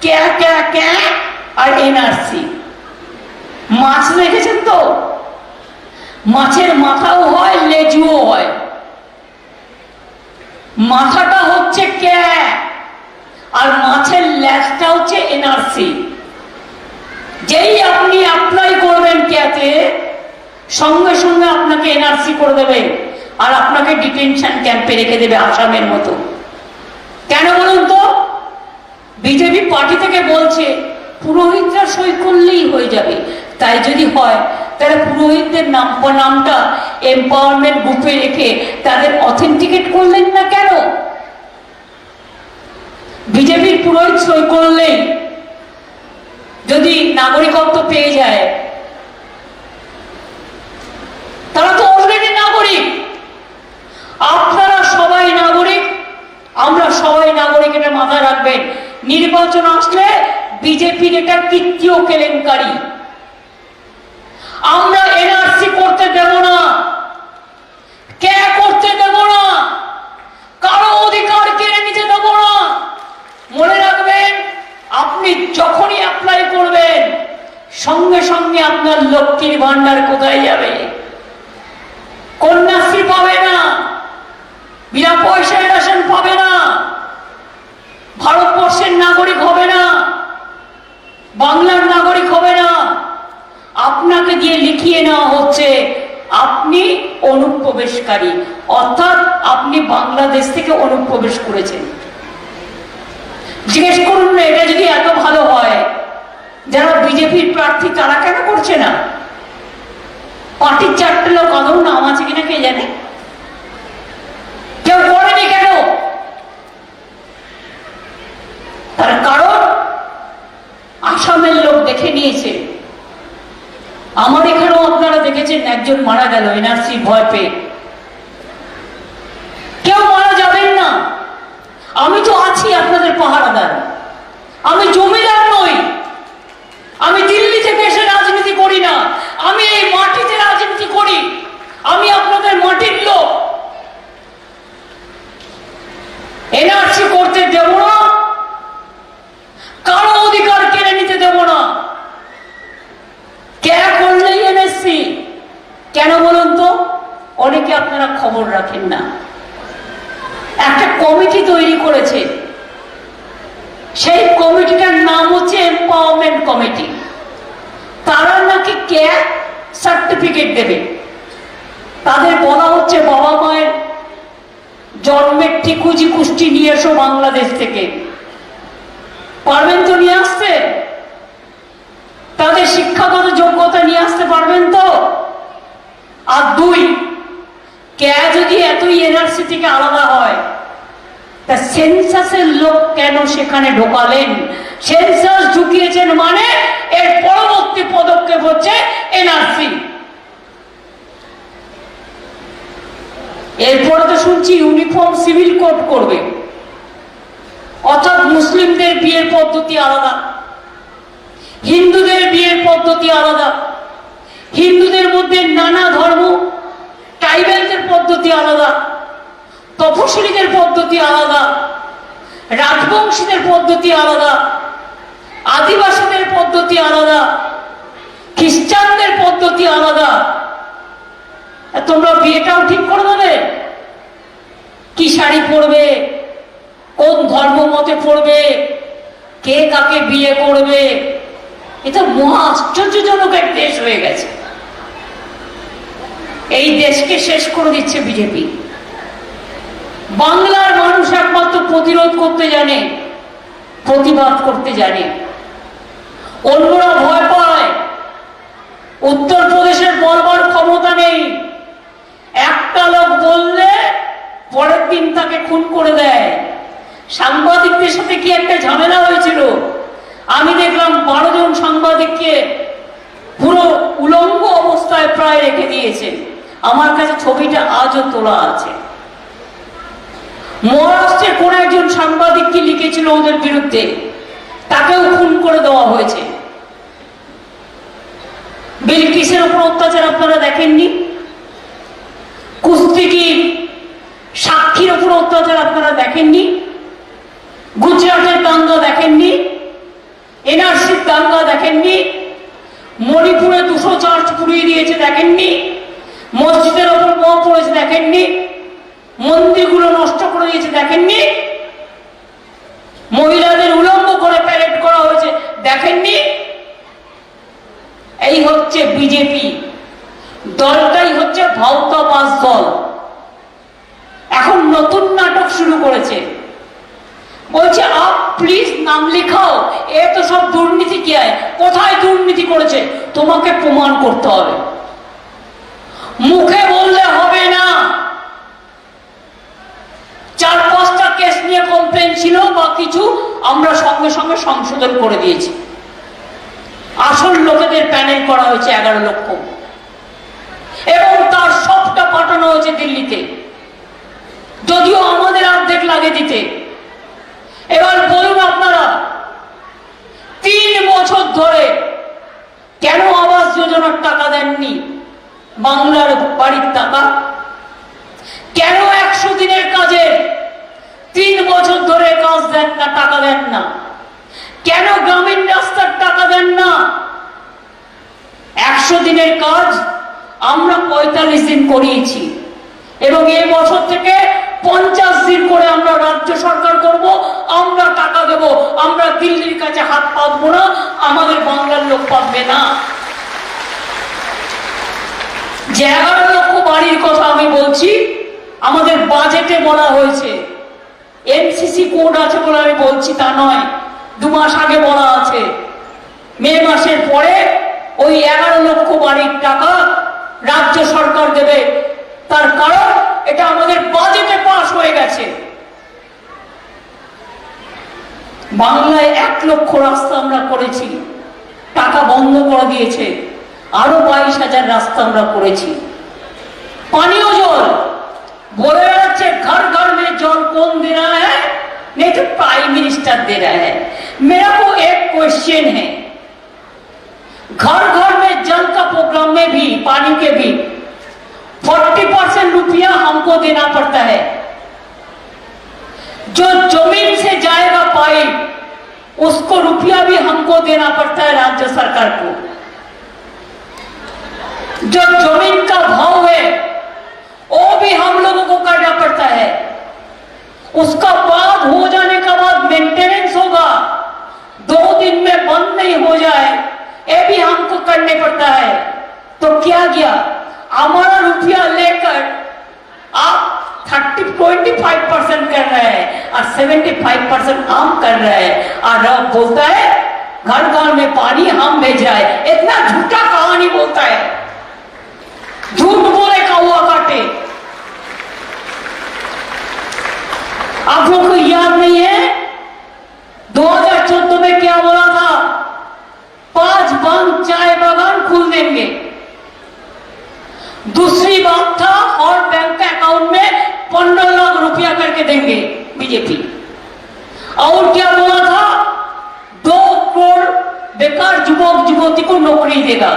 ক্যা ক্যা ক্যা আর এনআরসি মাছ দেখেছেন তো? মাছের মাথাও হয়, লেজুও হয়। মাথাটা হচ্ছে ক্যা আর মাছের ল্যাজটা হচ্ছে এনআরসি যেই আপনি অ্যাপ্লাই করবেন ক্যাতে সঙ্গে সঙ্গে আপনাকে এনআরসি করে দেবে। আর আপনাকে ডিটেনশন ক্যাম্পে রেখে দেবে আসামের মতো। কেন বলুন তো? বিজেপি পার্টি থেকে বলছে, পুরোহিতরা সই করলেই হয়ে যাবে। তাই যদি হয়, তাহলে পুরোহিতদের নাম নামটা এম্পাওয়ারমেন্ট গ্রুপে রেখে তাদের অথেন্টিকেট করলেন না কেন? বিজেপির পুরোহিত সই করলেই যদি নাগরিকত্ব পেয়ে যায় নির্বাচন আসলে বিজেপির এটা তৃতীয় কেলেঙ্কারি আমরা এনআরসি করতে দেব না কে করতে দেব না কারও অধিকার কেড়ে নিতে দেব না মনে রাখবেন আপনি যখনই অ্যাপ্লাই করবেন সঙ্গে সঙ্গে আপনার লক্ষ্মীর ভান্ডার কোথায় যাবে কন্যাশ্রী পাবে না বিনা পয়সায় রেশন পাবে না ভারতবর্ষের নাগরিক হবে না বাংলার নাগরিক হবে না আপনাকে দিয়ে লিখিয়ে নেওয়া হচ্ছে আপনি অনুপ্রবেশকারী। অর্থাৎ আপনি বাংলাদেশ থেকে অনুপ্রবেশ করেছেন। জিজ্ঞেস করুন না, এটা যদি এত ভালো হয়, যারা বিজেপির প্রার্থী, তারা কেন করছে না? পার্টির চারটে লোক আদৌ নাম আছে কিনা কে জানে? কেউ করেনি কেন? তার কারণ আসামের লোক দেখে নিয়েছে। আমার এখানেও আপনারা দেখেছেন, একজন মারা গেল, এনআরসি ভয় পেয়ে কেউ মারা যাবেন না আমি তো আছি আপনাদের পাহারাদার। আমি জমিদার নই। আমি দিল্লি থেকে এসে রাজনীতি করি না। আমি এই মাটিতে রাজনীতি করি। আমি আপনাদের মাটির লোক। এনআরসি করতে দেব না। কারও অধিকার কেড়ে নিতে দেব না। কে করলেই এনএসসি কেন বলুন তো? অনেকে আপনারা খবর রাখেন না। একটা কমিটি তৈরি করেছে। সেই কমিটিটার নাম হচ্ছে এম্পাওয়ারমেন্ট কমিটি তারা নাকি ক্যাপ সার্টিফিকেট দেবে। তাদের বলা হচ্ছে বাবা মায়ের জন্মের ঠিকুজি কুষ্টি নিয়ে এসো বাংলাদেশ থেকে। পারবেন তো নিয়ে আসতে? তাদের শিক্ষাগত যোগ্যতা নিয়ে আসতে পারবেন তো? আর দুই, কে যদি এতই এনআরসি থেকে আলাদা হয়? তা সেন্সাসের লোক কেন সেখানে ঢোকালেন? সেন্সাস ঢুকিয়েছেন মানে এর পরবর্তী পদক্ষেপ হচ্ছে এনআরসি। এরপরে তো শুনছি ইউনিফর্ম সিভিল কোড করবে। অর্থাৎ মুসলিমদের বিয়ের পদ্ধতি আলাদা। হিন্দুদের বিয়ের পদ্ধতি আলাদা। হিন্দুদের মধ্যে নানা ধর্ম ট্রাইবেলদের পদ্ধতি আলাদা তপশিলীদের পদ্ধতি আলাদা, রাজবংশীদের পদ্ধতি আলাদা, আদিবাসীদের পদ্ধতি আলাদা, খ্রিস্টানদের পদ্ধতি আলাদা। তোমরা বিয়েটাও ঠিক করে দেবে? কি শাড়ি পরবে? কোন ধর্ম মতে পড়বে কে কাকে বিয়ে করবে? এটা মহা আশ্চর্যজনক এক দেশ হয়ে গেছে। এই দেশকে শেষ করে দিচ্ছে বিজেপি। বাংলার মানুষ একমাত্র প্রতিরোধ করতে জানে, প্রতিবাদ করতে জানে। অন্যরা ভয় পায় উত্তরপ্রদেশের বলবার ক্ষমতা নেই। একটা লোক বললে পরের দিন তাকে খুন করে দেয়। সাংবাদিকদের সাথে কি একটা ঝামেলা হয়েছিল? আমি দেখলাম বারো জন সাংবাদিককে পুরো উলঙ্গ অবস্থায় প্রায় রেখে দিয়েছে। আমার কাছে ছবিটা আজও তোলা আছে। মহারাষ্ট্রের কোন একজন সাংবাদিক কি লিখেছিল ওদের বিরুদ্ধে? তাকেও খুন করে দেওয়া হয়েছে। বিলকিসের উপর অত্যাচার আপনারা দেখেননি? কুস্তিগির সাক্ষীর উপর অত্যাচার আপনারা দেখেননি? গুজরাটের দাঙ্গা দেখেননি? এনআরসির দাঙ্গা দেখেননি? মণিপুরে দুশো চার্চ পুড়িয়ে দিয়েছে দেখেননি? মসজিদের ওপর মহ পড়েছে দেখেননি? মন্দিরগুলো নষ্ট করে দিয়েছে, দেখেননি? মহিলাদের উলঙ্গ করে প্যারেড করা হয়েছে, দেখেননি? এই হচ্ছে বিজেপি দলটাই হচ্ছে ভাওতাবাজ দল। এখন নতুন নাটক শুরু করেছে। বলছে আপ প্লিজ নাম লিখাও, এ তো সব দুর্নীতি কি হয় কোথায় দুর্নীতি করেছে? তোমাকে প্রমাণ করতে হবে। মুখে বললে হবে না চার পাঁচটা কেস নিয়ে কমপ্লেন ছিল, বা কিছু আমরা সঙ্গে সঙ্গে সংশোধন করে দিয়েছি। আসল লোকেদের প্যানেল করা হয়েছে এগারো লক্ষ। এবং তার সবটা পাঠানো হয়েছে দিল্লিতে। যদিও আমাদের অর্ধেক লাগে দিতে। এবার বলুন আপনারা, তিন বছর ধরে কেন আবাস যোজনার টাকা দেননি বাংলার বাড়ির টাকা কেন একশো দিনের কাজে তিন বছর ধরে কাজ দেন না টাকা দেন না কেন গ্রামীণ রাস্তার টাকা দেন না একশো দিনের কাজ আমরা পঁয়তাল্লিশ দিন করিয়েছি। এবং এই বছর থেকে পঞ্চাশ দিন করে আমরা রাজ্য সরকার করব, আমরা টাকা দেব, আমরা দিল্লির কাছে হাত পাতবো না, আমাদের বাংলার লোক পাবে না। যে এগারো লক্ষ বাড়ির কথা আমি বলছি, আমাদের বাজেটে বলা হয়েছে। এনসিসি কোড আছে বলে আমি বলছি, তা নয়। দু মাস আগে বলা আছে। মে মাসের পরে ওই এগারো লক্ষ বাড়ির টাকা রাজ্য সরকার দেবে তার কারণ এটা আমাদের বাজেটে পাস হয়ে গেছে বাংলায় এক লক্ষ রাস্তা আমরা করেছি টাকা বন্ধ করে দিয়েছে আরো বাইশ হাজার রাস্তা আমরা করেছি পানীয় জল বলে বেড়াচ্ছে ঘর ঘর में जल कौन दे रहा है नहीं तो प्राइम मिनिस्टर दे रहा है मेरा को एक क्वेश्चन है घर घर में जल का प्रोग्राम में भी, पानी के भी 40 परसेंट रुपया हमको देना पड़ता है। जो ज़मीन से जाएगा पाइप उसको रुपया भी हमको देना पड़ता है राज्य सरकार को। जो ज़मीन का भाव है, वो भी हम लोगों को करना पड़ता है। उसका बाद हो जाने का बाद मेंटेनेंस होगा दो दिन में बंद नहीं हो जाए ये भी हमको करने पड़ता है तो क्या गया हमारा रुपया लेकर आप थर्टी, ट्वेंटी फाइव परसेंट कर रहे हैं और सेवेंटी फाइव परसेंट हम कर रहे हैं। और अब बोलता है, घर घर में पानी हम भेज रहे इतना झूठा कहानी बोलता है। झूठ बोले कौआ काटे। आप लोग को याद नहीं है 2014 में क्या बोला था पाँच बंद चाय बागान खोल देंगे दूसरी बात था और बैंक अकाउंट में पंद्रह लाख रुपया करके देंगे बीजेपी। और क्या बोला था? दो करोड़ बेकार युवक युवती को नौकरी देगा।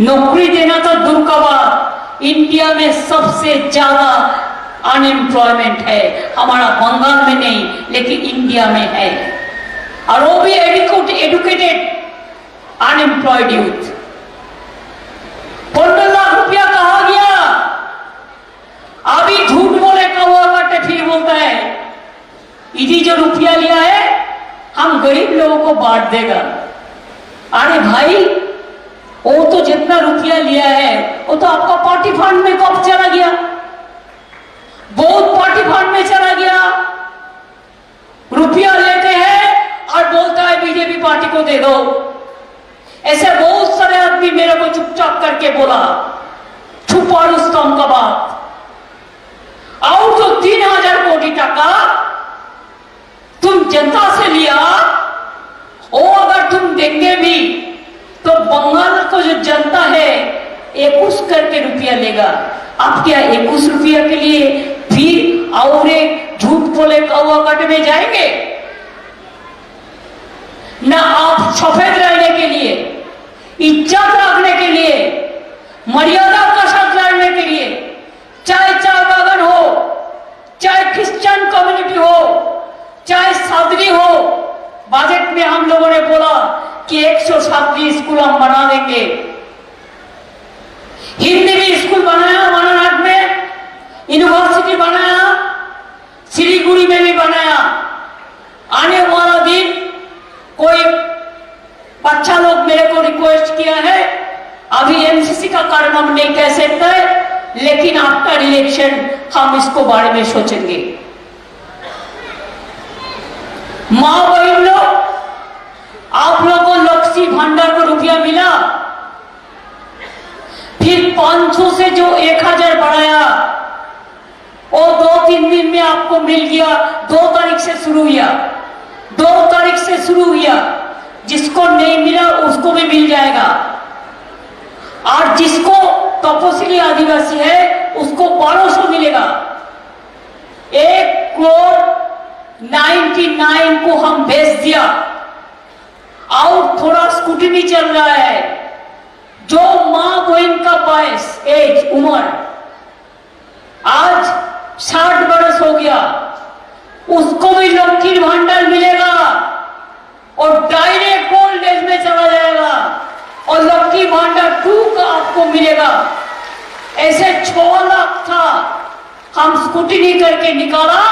नौकरी देना तो दूर का बात इंडिया में सबसे ज़्यादा अनएम्प्लॉयमेंट है। हमारा बंगाल में नहीं, लेकिन इंडिया में है। और वो भी एडुकेटेड अनएम्प्लॉयड यूथ पंद्रह लाख रुपया कहा गया। अभी झूठ बोले का हुआ करते फिर बोलता है इधी जो रुपया लिया है, हम गरीब लोगों को बांट देगा। अरे भाई, वो तो जितना रुपया लिया है, वो तो आपका पार्टी फंड में कब चला गया? बहुत पार्टी फंड में चला गया। रुपया लेते हैं और बोलता है, बीजेपी पार्टी को दे दो। ऐसे बहुत सारे आदमी मेरे को चुपचाप करके बोला, छुपा रुस्तम का बात और जो तीन हज़ार कोटी टका तुम जनता से लिया। वो अगर तुम देंगे भी तो बंगाल को जो जनता है इक्कीस करके रुपया लेगा। आप क्या इक्कीस रुपया के लिए फिर और एक झूठ बोले कौआ कट में जाएँगे? ना आप सफ़ेद रहने के लिए, इज़्ज़त रखने के लिए, मर्यादा बजट में हम लोगों ने बोला कि एक सौ स्कूल हम बना देंगे। हिंदी भी स्कूल बनाया, वाराणसी में। यूनिवर्सिटी बनाया, सिलीगुड़ी में भी बनाया। आने वाला दिन कोई बच्चा लोग मेरे को रिक्वेस्ट किया है, अभी एमसीसी का कारण हम नहीं कह सकते, लेकिन आफ्टर इलेक्शन हम इसको बारे में सोचेंगे। माँ बहन लोग आप लोगों को लक्ष्मी भंडार को रुपया मिला। फिर 500 से जो 1000 बढ़ाया, वो दो तीन दिन में आपको मिल गया। दो तारीख से शुरू हुआ। दो तारीख से शुरू हुआ। जिसको नहीं मिला, उसको भी मिल जाएगा। और जिसको तपस्वी आदिवासी है, उसको बारह सौ मिलेगा। एक करोड़ नाइन्टी नाइन को हम भेज दिया। और थोड़ा स्कूटनी चल रहा है। जो माँ बहन का बयस एज उम्र, आज साठ बरस हो गया। उसको भी लक्ष्मी भंडार मिलेगा और डायरेक्ट ओल्ड एज में चला जाएगा और लक्की भंडार टू का आपको मिलेगा। ऐसे छह लाख था। हम स्कूटनी करके निकाला।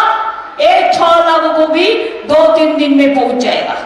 एक छोर लाख को भी दो तीन दिन में पहुँच जाएगा।